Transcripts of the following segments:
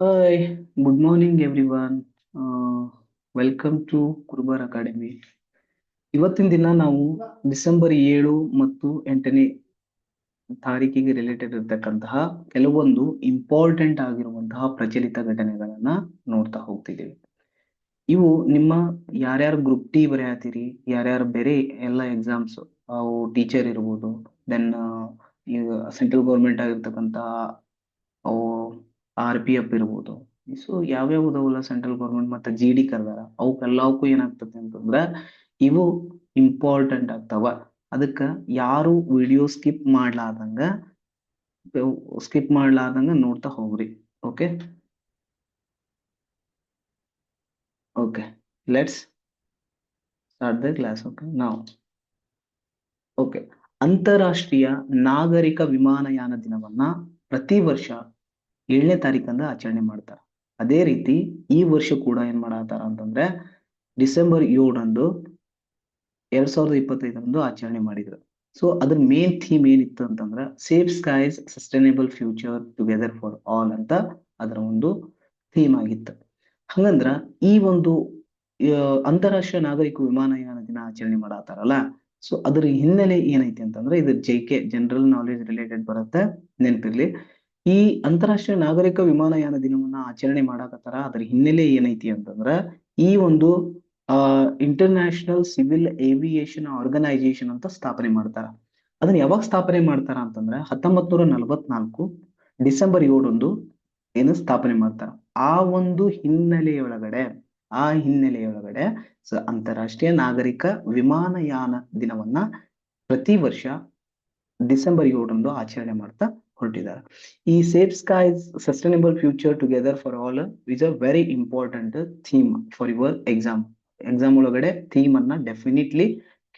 Hi, good morning everyone. Uh, welcome to Kurubar academy. ಇವತ್ತಿನ ದಿನ ನಾವು ಡಿಸೆಂಬರ್ ಏಳು ಮತ್ತು ಎಂಟನೇ ತಾರೀಕಿಗೆ ರಿಲೇಟೆಡ್ ಇರತಕ್ಕಂತಹ ಕೆಲವೊಂದು ಇಂಪಾರ್ಟೆಂಟ್ ಆಗಿರುವಂತಹ ಪ್ರಚಲಿತ ಘಟನೆಗಳನ್ನ ನೋಡ್ತಾ ಹೋಗ್ತಿದ್ದೀವಿ. ಇವು ನಿಮ್ಮ ಯಾರ್ಯಾರು ಗ್ರೂಪ್ ಟಿ ಬರೆಯತ್ತೀರಿ ಯಾರ್ಯಾರು ಬೇರೆ ಎಲ್ಲ ಎಕ್ಸಾಮ್ಸ್ ಅವು ಟೀಚರ್ ಇರ್ಬೋದು ದೆನ್ ಸೆಂಟ್ರಲ್ ಗೌರ್ಮೆಂಟ್ ಆಗಿರ್ತಕ್ಕಂತಹ ಆರ್ ಪಿ ಎಫ್ ಇರ್ಬೋದು. ಸೊ ಯಾವ್ಯಾವ ಅದಾವಲ್ಲ ಸೆಂಟ್ರಲ್ ಗೌರ್ಮೆಂಟ್ ಮತ್ತೆ ಜಿ ಡಿ ಕರ್ದಾರ ಅವಕ್ಕೆಲ್ಲವಕ್ಕೂ ಏನಾಗ್ತದೆ ಅಂತಂದ್ರ ಇವು ಇಂಪಾರ್ಟೆಂಟ್ ಆಗ್ತಾವ. ಅದಕ್ಕ ಯಾರು ವಿಡಿಯೋ ಸ್ಕಿಪ್ ಮಾಡ್ಲಾರ್ದಂಗ ಸ್ಕಿಪ್ ಮಾಡ್ಲಾರ್ದಂಗ ನೋಡ್ತಾ ಹೋಗ್ರಿ. Okay okay let's start the class okay ನಾವು ಓಕೆ ಅಂತಾರಾಷ್ಟ್ರೀಯ ನಾಗರಿಕ ವಿಮಾನಯಾನ ದಿನವನ್ನ ಪ್ರತಿ ವರ್ಷ ಏಳನೇ ತಾರೀಕಂದ ಆಚರಣೆ ಮಾಡ್ತಾರ. ಅದೇ ರೀತಿ ಈ ವರ್ಷ ಕೂಡ ಏನ್ ಮಾಡತ್ತಾರ ಅಂತಂದ್ರೆ ಡಿಸೆಂಬರ್ ಏಳರಂದು ಎರಡ್ ಸಾವಿರದ ಇಪ್ಪತ್ತೈದರಂದು ಆಚರಣೆ ಮಾಡಿದ್ರು. ಸೊ ಅದ್ರ ಮೇನ್ ಥೀಮ್ ಏನಿತ್ತು ಅಂತಂದ್ರ safe skies sustainable future together for all ಅಂತ ಅದರ ಒಂದು ಥೀಮ್ ಆಗಿತ್ತು. ಹಂಗಂದ್ರ ಈ ಒಂದು ಅಂತಾರಾಷ್ಟ್ರೀಯ ನಾಗರಿಕ ವಿಮಾನಯಾನ ದಿನ ಆಚರಣೆ ಮಾಡತ್ತಾರಲ್ಲ ಸೊ ಅದ್ರ ಹಿನ್ನೆಲೆ ಏನೈತಿ ಅಂತಂದ್ರೆ ಇದು G K general knowledge related ಬರುತ್ತೆ ನೆನಪಿರ್ಲಿ. ಈ ಅಂತಾರಾಷ್ಟ್ರೀಯ ನಾಗರಿಕ ವಿಮಾನಯಾನ ದಿನವನ್ನ ಆಚರಣೆ ಮಾಡಾಕತ್ತಾರ ಅದ್ರ ಹಿನ್ನೆಲೆ ಏನೈತಿ ಅಂತಂದ್ರ ಈ ಒಂದು, ಆ ಇಂಟರ್ನ್ಯಾಷನಲ್ ಸಿವಿಲ್ ಏವಿಯೇಷನ್ ಆರ್ಗನೈಸೇಷನ್ ಅಂತ ಸ್ಥಾಪನೆ ಮಾಡ್ತಾರ. ಅದನ್ನ ಯಾವಾಗ ಸ್ಥಾಪನೆ ಮಾಡ್ತಾರ ಅಂತಂದ್ರ ಹತ್ತೊಂಬತ್ ನೂರ ನಲವತ್ನಾಲ್ಕು ಡಿಸೆಂಬರ್ ಏಳೊಂದು ಏನು ಸ್ಥಾಪನೆ ಮಾಡ್ತಾರ. ಆ ಒಂದು ಹಿನ್ನೆಲೆಯೊಳಗಡೆ ಆ ಹಿನ್ನೆಲೆಯೊಳಗಡೆ ಅಂತಾರಾಷ್ಟ್ರೀಯ ನಾಗರಿಕ ವಿಮಾನಯಾನ ದಿನವನ್ನ ಪ್ರತಿ ವರ್ಷ ಡಿಸೆಂಬರ್ ಏಳರಂದು ಆಚರಣೆ ಮಾಡ್ತಾ ಹೊರಟಿದ್ದಾರೆ ಈ safe skies sustainable future together for all is a very important theme for your exam exam ಒಳಗಡೆ ಥೀಮ್ ಅನ್ನ ಡೆಫಿನೆಟ್ಲಿ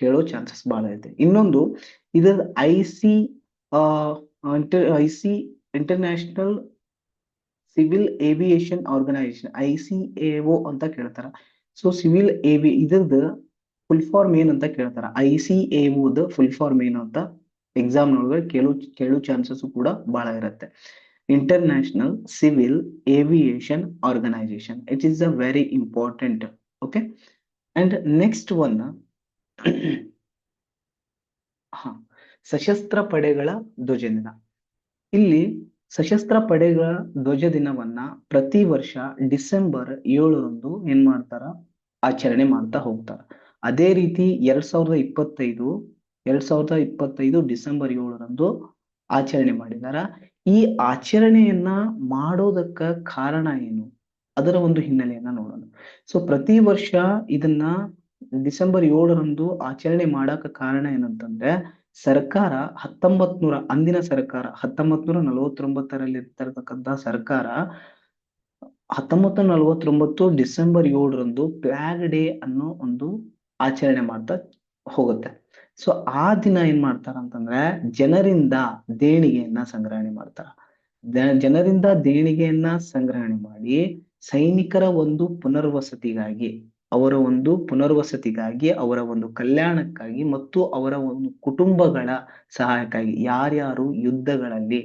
ಕೇಳೋ ಚಾನ್ಸಸ್ ಬಹಳ ಐತೆ. ಇನ್ನೊಂದು, ಇದರ I C I C international civil aviation organisation I C A O ಅಂತ ಕೇಳ್ತಾರ. So civil ಏವಿ ಇದ್ರದ್ದು ಫುಲ್ ಫಾರ್ಮ್ ಏನ್ ಅಂತ ಕೇಳ್ತಾರ. ಐ ಸಿ ಎಒದ ಫುಲ್ ಫಾರ್ಮ್ ಏನು ಅಂತ ಎಕ್ಸಾಮ್ ಒಳಗಡೆ ಕೆಲವು ಕೇಳೋ ಚಾನ್ಸಸ್ ಕೂಡ ಬಹಳ ಇರುತ್ತೆ. International civil aviation organization it is a very important okay and next one ಹಾ, ಸಶಸ್ತ್ರ ಪಡೆಗಳ ಧ್ವಜ ದಿನ. ಇಲ್ಲಿ ಸಶಸ್ತ್ರ ಪಡೆಗಳ ಧ್ವಜ ದಿನವನ್ನ ಪ್ರತಿ ವರ್ಷ ಡಿಸೆಂಬರ್ ಏಳರಂದು ಏನ್ ಮಾಡ್ತಾರ? ಆಚರಣೆ ಮಾಡ್ತಾ ಹೋಗ್ತಾರ. ಅದೇ ರೀತಿ ಎರಡ್ ಸಾವಿರದ ಇಪ್ಪತ್ತೈದು ಎರಡ್ ಸಾವಿರದ ಇಪ್ಪತ್ತೈದು ಡಿಸೆಂಬರ್ ಏಳರಂದು ಆಚರಣೆ ಮಾಡಿದಾರ. ಈ ಆಚರಣೆಯನ್ನ ಮಾಡೋದಕ್ಕ ಕಾರಣ ಏನು? ಅದರ ಒಂದು ಹಿನ್ನೆಲೆಯನ್ನ ನೋಡೋಣ. ಸೊ ಪ್ರತಿ ವರ್ಷ ಇದನ್ನ ಡಿಸೆಂಬರ್ ಏಳರಂದು ಆಚರಣೆ ಮಾಡಕ ಕಾರಣ ಏನಂತಂದ್ರೆ, ಸರ್ಕಾರ ಹತ್ತೊಂಬತ್ ನೂರ ಅಂದಿನ ಸರ್ಕಾರ ಹತ್ತೊಂಬತ್ ನೂರ ನಲವತ್ತೊಂಬತ್ತರಲ್ಲಿ ಇರ್ತಕ್ಕಂತ ಸರ್ಕಾರ ಹತ್ತೊಂಬತ್ ನಲವತ್ತೊಂಬತ್ತು ಡಿಸೆಂಬರ್ ಏಳರಂದು ಫ್ಲಾಗ್ ಡೇ ಅನ್ನೋ ಒಂದು ಆಚರಣೆ ಮಾಡ್ತಾ ಹೋಗುತ್ತೆ. ಸೊ ಆ ದಿನ ಏನ್ ಮಾಡ್ತಾರ ಅಂತಂದ್ರೆ ಜನರಿಂದ ದೇಣಿಗೆಯನ್ನ ಸಂಗ್ರಹಣೆ ಮಾಡ್ತಾರ. ಜನರಿಂದ ದೇಣಿಗೆಯನ್ನ ಸಂಗ್ರಹಣೆ ಮಾಡಿ ಸೈನಿಕರ ಒಂದು ಪುನರ್ವಸತಿಗಾಗಿ, ಅವರ ಒಂದು ಪುನರ್ವಸತಿಗಾಗಿ, ಅವರ ಒಂದು ಕಲ್ಯಾಣಕ್ಕಾಗಿ ಮತ್ತು ಅವರ ಒಂದು ಕುಟುಂಬಗಳ ಸಹಾಯಕ್ಕಾಗಿ ಯಾರ್ಯಾರು ಯುದ್ಧಗಳಲ್ಲಿ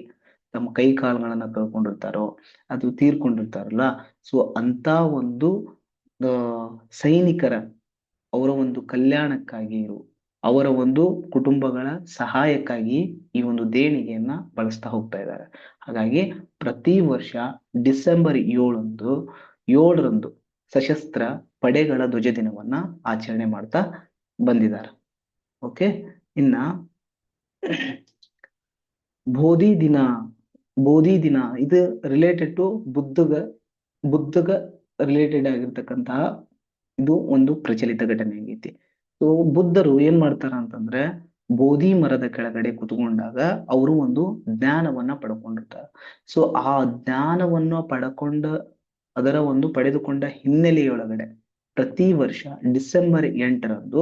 ತಮ್ಮ ಕೈ ಕಾಲುಗಳನ್ನ ಕಳ್ಕೊಂಡಿರ್ತಾರೋ ಅದು ತೀರ್ಕೊಂಡಿರ್ತಾರಲ್ಲ, ಸೊ ಅಂತ ಒಂದು ಸೈನಿಕರ ಅವರ ಒಂದು ಕಲ್ಯಾಣಕ್ಕಾಗಿ ಅವರ ಒಂದು ಕುಟುಂಬಗಳ ಸಹಾಯಕ್ಕಾಗಿ ಈ ಒಂದು ದೇಣಿಗೆಯನ್ನ ಬಳಸ್ತಾ ಹೋಗ್ತಾ ಇದ್ದಾರೆ. ಹಾಗಾಗಿ ಪ್ರತಿ ವರ್ಷ ಡಿಸೆಂಬರ್ ಏಳೊಂದು ಏಳರಂದು ಸಶಸ್ತ್ರ ಪಡೆಗಳ ಧ್ವಜ ದಿನವನ್ನ ಆಚರಣೆ ಮಾಡ್ತಾ ಬಂದಿದ್ದಾರೆ. ಓಕೆ? ಇನ್ನ ಬೋಧಿ ದಿನ ಬೋಧಿ ದಿನ, ಇದು ರಿಲೇಟೆಡ್ ಟು ಬುದ್ಧಗ ಬುದ್ಧಗ ರಿಲೇಟೆಡ್ ಆಗಿರ್ತಕ್ಕಂತಹ ಇದು ಒಂದು ಪ್ರಚಲಿತ ಘಟನೆ ಆಗೈತಿ. ಸೊ ಬುದ್ಧರು ಏನ್ ಮಾಡ್ತಾರ ಅಂತಂದ್ರೆ, ಬೋಧಿ ಮರದ ಕೆಳಗಡೆ ಕುತ್ಕೊಂಡಾಗ ಅವರು ಒಂದು ಜ್ಞಾನವನ್ನ ಪಡ್ಕೊಂಡಿರ್ತಾರೆ. ಸೊ ಆ ಜ್ಞಾನವನ್ನ ಪಡ್ಕೊಂಡ, ಅದರ ಒಂದು ಪಡೆದುಕೊಂಡ ಹಿನ್ನೆಲೆಯೊಳಗಡೆ ಪ್ರತಿ ವರ್ಷ ಡಿಸೆಂಬರ್ ಎಂಟರಂದು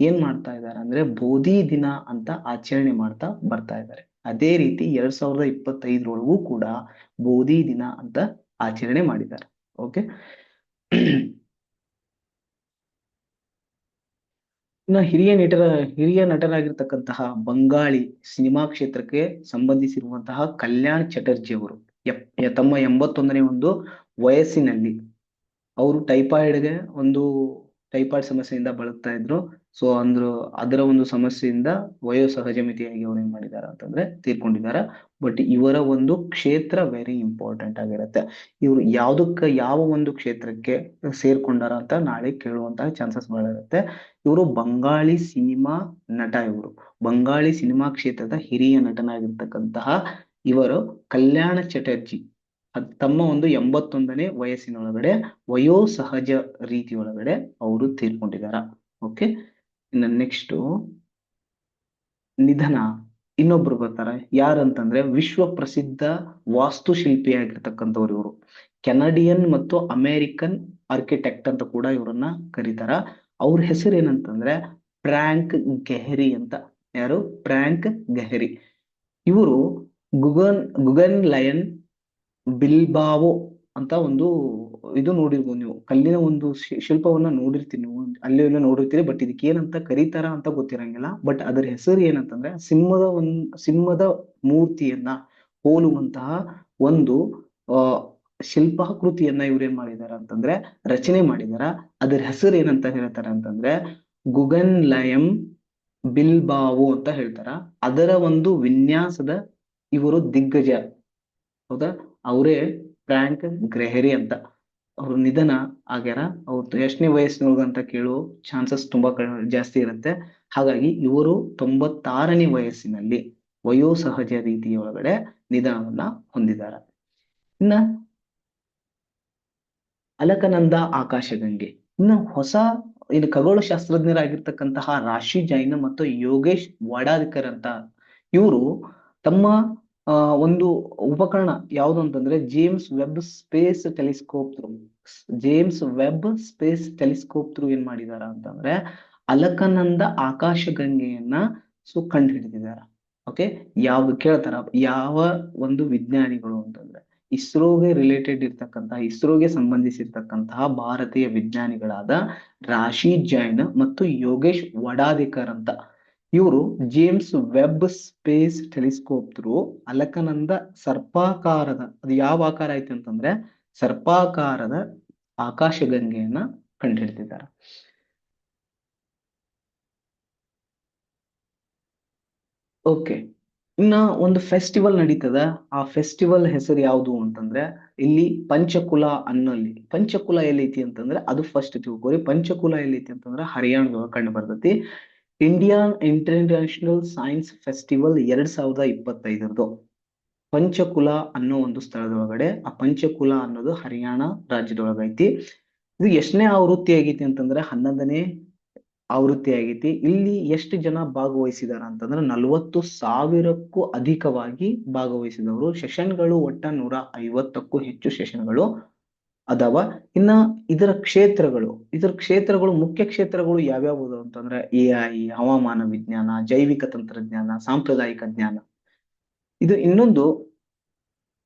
ಏನ್ ಮಾಡ್ತಾ ಇದ್ದಾರೆ ಅಂದ್ರೆ, ಬೋಧಿ ದಿನ ಅಂತ ಆಚರಣೆ ಮಾಡ್ತಾ ಬರ್ತಾ ಇದ್ದಾರೆ. ಅದೇ ರೀತಿ ಎರಡ್ ಸಾವಿರದ ಇಪ್ಪತ್ತೈದರೊಳಗೂ ಕೂಡ ಬೋಧಿ ದಿನ ಅಂತ ಆಚರಣೆ ಮಾಡಿದ್ದಾರೆ. ಓಕೆ ಇನ್ನ ಹಿರಿಯ ನಟರ, ಹಿರಿಯ ನಟರಾಗಿರ್ತಕ್ಕಂತಹ ಬಂಗಾಳಿ ಸಿನಿಮಾ ಕ್ಷೇತ್ರಕ್ಕೆ ಸಂಬಂಧಿಸಿರುವಂತಹ ಕಲ್ಯಾಣ್ ಚಟರ್ಜಿ ಅವರು. ತಮ್ಮ ಎಂಬತ್ತೊಂದನೇ ಒಂದು ವಯಸ್ಸಿನಲ್ಲಿ. ಅವರು ಟೈಫಾಯ್ಡ್ಗೆ ಒಂದು ಟೈಫಾಯ್ಡ್ ಸಮಸ್ಯೆಯಿಂದ ಬಳಲ್ತಾ ಇದ್ರು. ಸೊ ಅಂದ್ರು ಅದರ ಒಂದು ಸಮಸ್ಯೆಯಿಂದ ವಯೋಸಹಜ ಮಿತಿಯಾಗಿ ಅವ್ರು ಏನ್ ಮಾಡಿದಾರ ಅಂತಂದ್ರೆ ತೀರ್ಕೊಂಡಿದ್ದಾರೆ ಬಟ್ ಇವರ ಒಂದು ಕ್ಷೇತ್ರ ವೆರಿ ಇಂಪಾರ್ಟೆಂಟ್ ಆಗಿರುತ್ತೆ. ಇವ್ರು ಯಾವ್ದಕ್ಕ ಯಾವ ಒಂದು ಕ್ಷೇತ್ರಕ್ಕೆ ಸೇರ್ಕೊಂಡಾರ ಅಂತ ನಾಳೆ ಕೇಳುವಂತಹ ಚಾನ್ಸಸ್ ಬಹಳ ಇರುತ್ತೆ ಇವರು ಬಂಗಾಳಿ ಸಿನಿಮಾ ನಟ ಇವರು. ಬಂಗಾಳಿ ಸಿನಿಮಾ ಕ್ಷೇತ್ರದ ಹಿರಿಯ ನಟನಾಗಿರ್ತಕ್ಕಂತಹ ಇವರು ಕಲ್ಯಾಣ ಚಟರ್ಜಿ. ತಮ್ಮ ಒಂದು ಎಂಬತ್ತೊಂದನೇ ವಯಸ್ಸಿನೊಳಗಡೆ ವಯೋಸಹಜ ರೀತಿಯೊಳಗಡೆ ಅವರು ತೀರ್ಕೊಂಡಿದಾರ. ಓಕೆ ಇನ್ನು ನೆಕ್ಸ್ಟ್ ನಿಧನ. ಇನ್ನೊಬ್ರು ಬರ್ತಾರೆ. ಯಾರಂತಂದ್ರೆ ವಿಶ್ವ ಪ್ರಸಿದ್ಧ ವಾಸ್ತುಶಿಲ್ಪಿಯಾಗಿರ್ತಕ್ಕಂಥವ್ರು ಇವರು. ಕೆನಡಿಯನ್ ಮತ್ತು ಅಮೇರಿಕನ್ ಆರ್ಕಿಟೆಕ್ಟ್ ಅಂತ ಕೂಡ ಇವರನ್ನ ಕರೀತಾರ. ಅವ್ರ ಹೆಸರು ಏನಂತಂದ್ರೆ ಫ್ರಾಂಕ್ ಗೆಹರಿ ಅಂತ. ಯಾರು? Frank Gehry. ಇವರು ಗುಗನ್ ಗುಗನ್ ಲಯನ್ ಬಿಲ್ಬಾವೋ ಅಂತ ಒಂದು ಇದು ನೋಡಿರ್ಬೋದು ನೀವು. ಕಲ್ಲಿನ ಒಂದು ಶಿಲ್ಪವನ್ನ ನೋಡಿರ್ತೀನಿ ನೀವು. ಅಲ್ಲಿ ಎಲ್ಲ ನೋಡಿರ್ತೀರಿ ಬಟ್ ಇದಕ್ಕೆ ಏನಂತ ಕರೀತಾರ ಅಂತ ಗೊತ್ತಿರಂಗಿಲ್ಲ. ಬಟ್ ಅದರ ಹೆಸರು ಏನಂತಂದ್ರೆ, ಸಿಂಹದ ಒಂದ್ ಸಿಂಹದ ಮೂರ್ತಿಯನ್ನ ಹೋಲುವಂತಹ ಒಂದು ಶಿಲ್ಪಾಕೃತಿಯನ್ನ ಇವ್ರು ಏನ್ ಮಾಡಿದಾರ ಅಂತಂದ್ರೆ, ರಚನೆ ಮಾಡಿದಾರ. ಅದರ ಹೆಸರು ಏನಂತ ಹೇಳ್ತಾರ ಅಂತಂದ್ರೆ, ಗುಗನ್ ಲಯಂ ಬಿಲ್ಬಾವೋ ಅಂತ ಹೇಳ್ತಾರ. ಅದರ ಒಂದು ವಿನ್ಯಾಸದ ಇವರು ದಿಗ್ಗಜ. ಹೌದಾ? ಅವರೇ ಫ್ರಾಂಕ್ ಗ್ರೆಹರಿ ಅಂತ. ಅವ್ರ ನಿಧನ ಆಗ್ಯಾರ. ಅವ್ರ ಎಷ್ಟನೇ ವಯಸ್ಸಿನೊಳಗ ಅಂತ ಕೇಳೋ ಚಾನ್ಸಸ್ ತುಂಬಾ ಜಾಸ್ತಿ ಇರುತ್ತೆ. ಹಾಗಾಗಿ ಇವರು ತೊಂಬತ್ತಾರನೇ ವಯಸ್ಸಿನಲ್ಲಿ ವಯೋಸಹಜ ರೀತಿಯೊಳಗಡೆ ನಿಧನವನ್ನ ಹೊಂದಿದ್ದಾರೆ ಇನ್ನ ಅಲಕನಂದ ಆಕಾಶಗಂಗೆ. ಇನ್ನು ಹೊಸ ಇನ್ನು ಖಗೋಳ ಶಾಸ್ತ್ರಜ್ಞರಾಗಿರ್ತಕ್ಕಂತಹ ರಾಶಿ ಜೈನ ಮತ್ತು ಯೋಗೇಶ್ ವಾಡಾದ್ಕರ್ ಅಂತ ಇವರು ತಮ್ಮ ಒಂದು ಉಪಕರಣ ಯಾವುದು ಅಂತಂದ್ರೆ James Webb space telescope through James Webb space telescope through ಏನ್ ಮಾಡಿದಾರ ಅಂತಂದ್ರೆ ಅಲಕನಂದ ಆಕಾಶಗಂಗೆಯನ್ನ ಸೊ ಕಂಡು ಹಿಡಿದಿದಾರ ಓಕೆ ಯಾವ, ಕೇಳ್ತಾರ, ಯಾವ ಒಂದು ವಿಜ್ಞಾನಿಗಳು ಅಂತಂದ್ರೆ ಇಸ್ರೋಗೆ ರಿಲೇಟೆಡ್ ಇರ್ತಕ್ಕಂತಹ, ಇಸ್ರೋಗೆ ಸಂಬಂಧಿಸಿರ್ತಕ್ಕಂತಹ ಭಾರತೀಯ ವಿಜ್ಞಾನಿಗಳಾದ ರಾಶಿ ಜೈನ್ ಮತ್ತು ಯೋಗೇಶ್ ವಡಾದಿಕರ್ ಅಂತ. ಇವರು James Webb space telescope through Alaknanda ಸರ್ಪಾಕಾರದ, ಅದು ಯಾವ ಆಕಾರ ಐತೆ ಅಂತಂದ್ರೆ ಸರ್ಪಾಕಾರದ ಆಕಾಶಗಂಗೆಯನ್ನ ಕಂಡುಹಿಡಿದಿದ್ದಾರೆ ಓಕೆ ಇನ್ನ ಒಂದು ಫೆಸ್ಟಿವಲ್ ನಡೀತದ. ಆ ಫೆಸ್ಟಿವಲ್ ಹೆಸರು ಯಾವುದು ಅಂತಂದ್ರೆ ಇಲ್ಲಿ ಪಂಚಕುಲ ಅನ್ನಲ್ಲಿ. ಪಂಚಕುಲ ಎಲ್ಲೈತಿ ಅಂತಂದ್ರೆ ಅದು ಫಸ್ಟ್ ತಿಳ್ಕೊರಿ ಪಂಚಕುಲ ಎಲ್ಲೈತಿ ಅಂತಂದ್ರೆ ಹರಿಯಾಣದೊಳಗೆ ಕಂಡು ಬರ್ತೈತಿ. ಇಂಡಿಯನ್ ಇಂಟರ್ನ್ಯಾಷನಲ್ ಸೈನ್ಸ್ ಫೆಸ್ಟಿವಲ್ ಎರಡ್ ಸಾವಿರದ ಇಪ್ಪತ್ತೈದರದು ಪಂಚಕುಲ ಅನ್ನೋ ಒಂದು ಸ್ಥಳದೊಳಗಡೆ ಆ ಪಂಚಕುಲ ಅನ್ನೋದು ಹರಿಯಾಣ ರಾಜ್ಯದೊಳಗೈತಿ. ಇದು ಎಷ್ಟನೇ ಆವೃತ್ತಿ ಆಗೈತಿ ಅಂತಂದ್ರೆ ಹನ್ನೊಂದನೇ ಆವೃತ್ತಿ ಆಗೈತಿ. ಇಲ್ಲಿ ಎಷ್ಟು ಜನ ಭಾಗವಹಿಸಿದಾರ ಅಂತಂದ್ರೆ ನಲವತ್ತು ಸಾವಿರಕ್ಕೂ ಅಧಿಕವಾಗಿ ಭಾಗವಹಿಸಿದವರು. ಸೆಷನ್ಗಳು ಒಟ್ಟ ನೂರ ಐವತ್ತಕ್ಕೂ ಹೆಚ್ಚು ಸೆಷನ್ಗಳು. ಅದಾವ ಇನ್ನ ಇದರ ಕ್ಷೇತ್ರಗಳು ಇದರ ಕ್ಷೇತ್ರಗಳು, ಮುಖ್ಯ ಕ್ಷೇತ್ರಗಳು ಯಾವ್ಯಾವು ಅಂತಂದ್ರೆ ಎ ಐ ಹವಾಮಾನ ವಿಜ್ಞಾನ, ಜೈವಿಕ ತಂತ್ರಜ್ಞಾನ, ಸಾಂಪ್ರದಾಯಿಕ ಜ್ಞಾನ. ಇದು ಇನ್ನೊಂದು,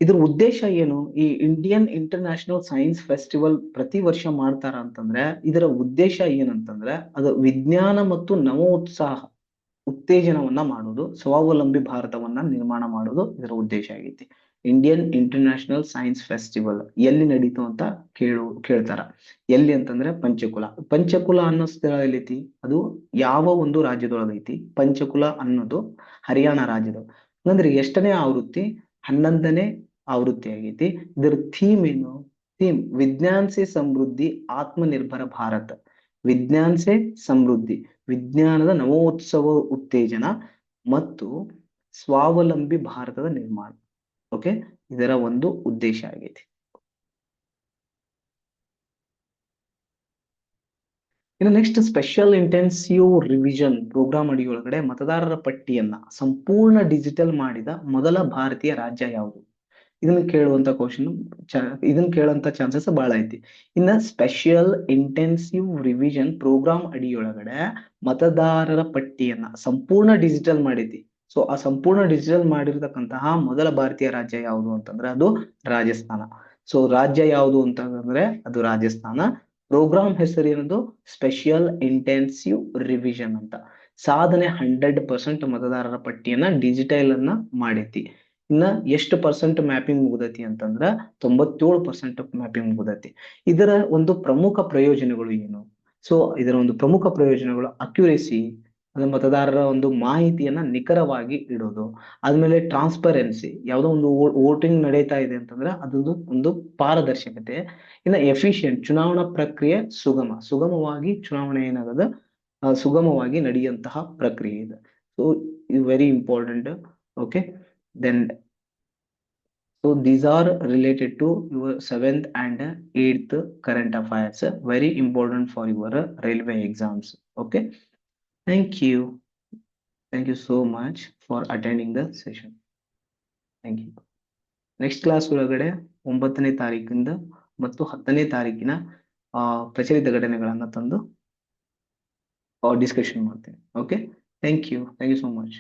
ಇದ್ರ ಉದ್ದೇಶ ಏನು? ಈ ಇಂಡಿಯನ್ ಇಂಟರ್ನ್ಯಾಷನಲ್ ಸೈನ್ಸ್ ಫೆಸ್ಟಿವಲ್ ಪ್ರತಿ ವರ್ಷ ಮಾಡ್ತಾರ ಅಂತಂದ್ರೆ, ಇದರ ಉದ್ದೇಶ ಏನಂತಂದ್ರೆ, ಅದು ವಿಜ್ಞಾನ ಮತ್ತು ನವೋತ್ಸಾಹ ಉತ್ತೇಜನವನ್ನ ಮಾಡೋದು, ಸ್ವಾವಲಂಬಿ ಭಾರತವನ್ನ ನಿರ್ಮಾಣ ಮಾಡೋದು ಇದರ ಉದ್ದೇಶ ಆಗೈತಿ. ಇಂಡಿಯನ್ ಇಂಟರ್ನ್ಯಾಷನಲ್ ಸೈನ್ಸ್ ಫೆಸ್ಟಿವಲ್ ಎಲ್ಲಿ ನಡೀತು ಅಂತ ಕೇಳು, ಕೇಳ್ತಾರ. ಎಲ್ಲಿ ಅಂತಂದ್ರೆ ಪಂಚಕುಲ. ಪಂಚಕುಲ ಅನ್ನೋ ಸ್ಥಳ ಎಲ್ಲೈತಿ? ಅದು ಯಾವ ಒಂದು ರಾಜ್ಯದೊಳಗೈತಿ? ಪಂಚಕುಲ ಅನ್ನೋದು ಹರಿಯಾಣ ರಾಜ್ಯದ. ಅಂದ್ರೆ ಎಷ್ಟನೇ ಆವೃತ್ತಿ? ಹನ್ನೊಂದನೇ ಆವೃತ್ತಿ ಆಗೈತಿ. ಇದರ ಥೀಮ್ ಏನು? ಥೀಮ್ ವಿಜ್ಞಾನ್ ಸೆ ಸಮೃದ್ಧಿ, ಆತ್ಮನಿರ್ಭರ ಭಾರತ. ವಿಜ್ಞಾನ್ ಸೆ ಸಮೃದ್ಧಿ, ವಿಜ್ಞಾನದ ನವೋತ್ಸವ ಉತ್ತೇಜನ ಮತ್ತು ಸ್ವಾವಲಂಬಿ ಭಾರತದ ನಿರ್ಮಾಣ. ಓಕೆ, ಇದರ ಒಂದು ಉದ್ದೇಶ ಆಗೈತಿ. ಇನ್ನು next special intensive revision program ಅಡಿಯೊಳಗಡೆ ಮತದಾರರ ಪಟ್ಟಿಯನ್ನ ಸಂಪೂರ್ಣ ಡಿಜಿಟಲ್ ಮಾಡಿದ ಮೊದಲ ಭಾರತೀಯ ರಾಜ್ಯ ಯಾವುದು? ಇದನ್ನ ಕೇಳುವಂತ ಕ್ವಶನ್ ಇದನ್ನ ಕೇಳುವಂತ ಚಾನ್ಸಸ್ ಬಹಳ ಐತಿ. ಇನ್ನ ಸ್ಪೆಷಲ್ ಇಂಟೆನ್ಸಿವ್ ರಿವಿಷನ್ ಪ್ರೋಗ್ರಾಮ್ ಅಡಿಯೊಳಗಡೆ ಮತದಾರರ ಪಟ್ಟಿಯನ್ನ ಸಂಪೂರ್ಣ ಡಿಜಿಟಲ್ ಮಾಡೈತಿ. ಸೊ ಆ ಸಂಪೂರ್ಣ ಡಿಜಿಟಲ್ ಮಾಡಿರ್ತಕ್ಕಂತಹ ಮೊದಲ ಭಾರತೀಯ ರಾಜ್ಯ ಯಾವುದು ಅಂತಂದ್ರೆ ಅದು ರಾಜಸ್ಥಾನ. ಸೊ ರಾಜ್ಯ ಯಾವುದು ಅಂತಂದ್ರೆ ಅದು ರಾಜಸ್ಥಾನ. ಪ್ರೋಗ್ರಾಮ್ ಹೆಸರು ಏನದು? ಸ್ಪೆಷಲ್ ಇಂಟೆನ್ಸಿವ್ ರಿವಿಷನ್ ಅಂತ. ಸಾಧನೆ ಹಂಡ್ರೆಡ್ ಪರ್ಸೆಂಟ್ ಮತದಾರರ ಪಟ್ಟಿಯನ್ನ ಡಿಜಿಟಲ್ ಅನ್ನ ಮಾಡೈತಿ. ಇನ್ನ ಎಷ್ಟು ಪರ್ಸೆಂಟ್ ಮ್ಯಾಪಿಂಗ್ ಮುಗ್ದತಿ ಅಂತಂದ್ರ ತೊಂಬತ್ತೇಳು ಪರ್ಸೆಂಟ್ ಮ್ಯಾಪಿಂಗ್ ಮುಗ್ದೈತಿ. ಇದರ ಒಂದು ಪ್ರಮುಖ ಪ್ರಯೋಜನಗಳು ಏನು? ಸೊ ಇದರ ಒಂದು ಪ್ರಮುಖ ಪ್ರಯೋಜನಗಳು ಅಕ್ಯುರೇಸಿ ಅಂದ್ರೆ ಮತದಾರರ ಒಂದು ಮಾಹಿತಿಯನ್ನ ನಿಖರವಾಗಿ ಇಡೋದು. ಆದ್ಮೇಲೆ ಟ್ರಾನ್ಸ್ಪರೆನ್ಸಿ ಯಾವುದೋ ಒಂದು ವೋಟಿಂಗ್ ನಡೀತಾ ಇದೆ ಅಂತಂದ್ರೆ ಅದೊಂದು ಒಂದು ಪಾರದರ್ಶಕತೆ, ಇನ್ನ ಎಫಿಷಿಯಂಟ್ ಚುನಾವಣಾ ಪ್ರಕ್ರಿಯೆ ಸುಗಮ. ಸುಗಮವಾಗಿ ಚುನಾವಣೆ ಏನಾಗದ? ಸುಗಮವಾಗಿ ನಡೆಯುವಂತಹ ಪ್ರಕ್ರಿಯೆ ಇದೆ. So very important okay then so these are related to your seventh and eighth current affairs very important for your railway exams okay thank you thank you so much for attending the session thank you next class ಒಳಗಡೆ ಒಂಬತ್ತನೇ ತಾರೀಕಿಂದ ಮತ್ತು ಹತ್ತನೇ ತಾರೀಕಿನ ಪ್ರಚಲಿತ ಘಟನೆಗಳನ್ನು ತಂದು discussion ಮಾಡ್ತೀನಿ. Okay thank you thank you so much